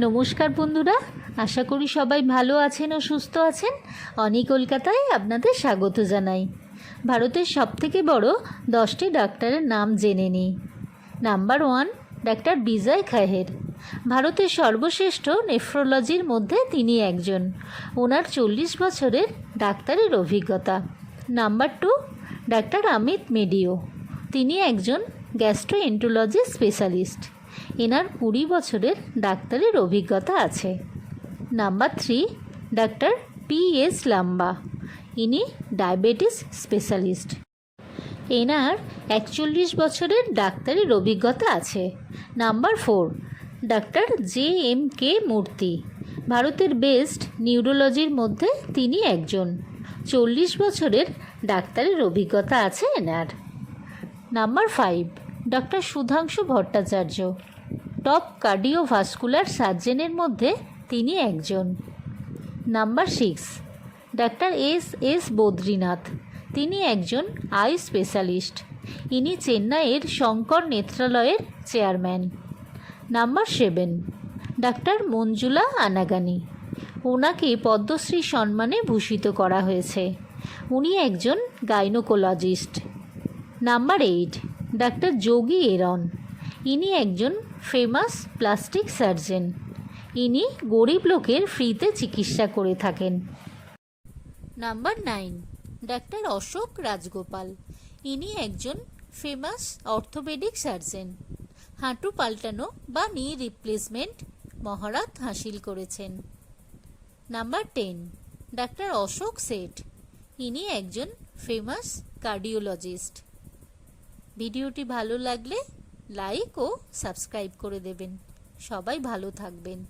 নমস্কার বন্ধুরা, আশা করি সবাই ভালো আছেন ও সুস্থ আছেন। অনি কলকাতায় আপনাদের স্বাগত জানাই। ভারতের সবথেকে বড় দশটি ডাক্তারের নাম জেনে নিই। Number one, doctor Vijay Kher. ভারতের সর্বশ্রেষ্ঠ নেফ্রোলজির মধ্যে তিনি একজন। ওনার চল্লিশ বছরের ডাক্তারের অভিজ্ঞতা। Number two, doctor Amit মেডিও। তিনি একজন গ্যাস্ট্রোএন্টোলজি স্পেশালিস্ট। এনার কুড়ি বছরের ডাক্তারের অভিজ্ঞতা আছে। Number three, doctor P S Lamba. ইনি ডায়াবেটিস স্পেশালিস্ট। এনার একচল্লিশ বছরের ডাক্তারের অভিজ্ঞতা আছে। Number four, doctor J M K Murthy. ভারতের বেস্ট নিউরোলজির মধ্যে তিনি একজন। চল্লিশ বছরের ডাক্তারের অভিজ্ঞতা আছে এনার। Number five doctor Sudhanshu Bhattacharya. Top cardiovascular সার্জেনের মধ্যে তিনি একজন। Number six, doctor S S Badrinath. তিনি একজন আই স্পেশালিস্ট। ইনি চেন্নাইয়ের Shankar নেত্রালয়ের chairman. Number seven, doctor Manjula Anagani. ওনাকে পদ্মশ্রী সম্মানে ভূষিত করা হয়েছে। উনি একজন gynaecologist. Number eight, doctor Yogi Aeron. ইনি একজন ফেমাস প্লাস্টিক সার্জন ইনি গরিব লোকের ফ্রিতে চিকিৎসা করে থাকেন। Number nine doctor Ashok Rajagopal. ইনি একজন ফেমাস অর্থোপেডিক সার্জন হাঁটু পাল্টানো বা নি রিপ্লেসমেন্ট মহারাত হাসিল করেছেন। Number ten doctor Ashok Seth. ইনি একজন ফেমাস কার্ডিওলজিস্ট ভিডিওটি ভালো লাগলে লাইক ও সাবস্ক্রাইব করে দেবেন। সবাই ভালো থাকবেন।